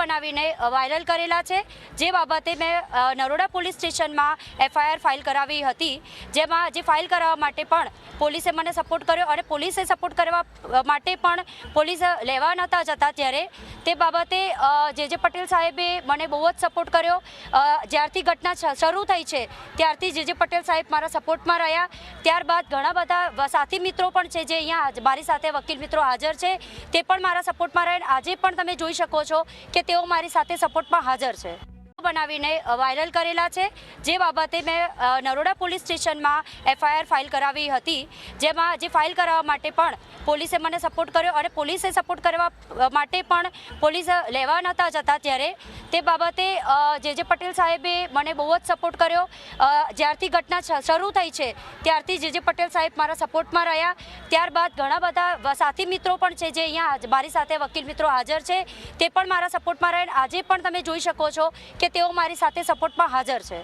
બનાવીને વાયરલ કરેલા છે. જે બાબતે મેં નરોડા પોલીસ સ્ટેશનમાં એફઆઈઆર ફાઇલ કરાવી હતી. જેમાં, જે ફાઇલ કરાવવા માટે પણ પોલીસે મને સપોર્ટ કર્યો અને પોલીસે સપોર્ટ કરવા માટે પણ પોલીસ લેવા નહોતા જતા ત્યારે તે બાબતે જે જે પટેલ સાહેબે મને બહુ જ સપોર્ટ કર્યો. જ્યારથી ઘટના શરૂ થઈ છે, ત્યારથી જે જે પટેલ સાહેબ મારા સપોર્ટમાં રહ્યા. ત્યારબાદ ઘણા બધા સાથી મિત્રો પણ છે જે અહીંયા મારી સાથે વકીલ મિત્રો હાજર છે, તે પણ મારા સપોર્ટમાં રહે આજે પણ તમે જોઈ શકો છો કે તેઓ મારી સાથે સપોર્ટમાં હાજર છે. બનાવીને વાયરલ કરેલા છે. જે બાબતે મેં નરોડા પોલીસ સ્ટેશનમાં એફઆઈઆર ફાઇલ કરાવી હતી. જેમાં, જે ફાઇલ કરાવવા માટે પણ પોલીસે મને સપોર્ટ કર્યો અને પોલીસે સપોર્ટ કરવા માટે પણ પોલીસ લેવા નહોતા જતા ત્યારે. તે બાબતે જે પટેલ સાહેબે મને બહુ જ સપોર્ટ કર્યો. જ્યારથી ઘટના શરૂ થઈ છે, ત્યારથી જે પટેલ સાહેબ મારા સપોર્ટમાં રહ્યા. ત્યારબાદ ઘણા બધા સાથી મિત્રો પણ છે જે અહીંયા મારી સાથે વકીલ મિત્રો હાજર છે. તે પણ મારા સપોર્ટમાં રહે આજે પણ તમે જોઈ શકો છો કે તેઓ મારી સાથે સપોર્ટમાં હાજર છે.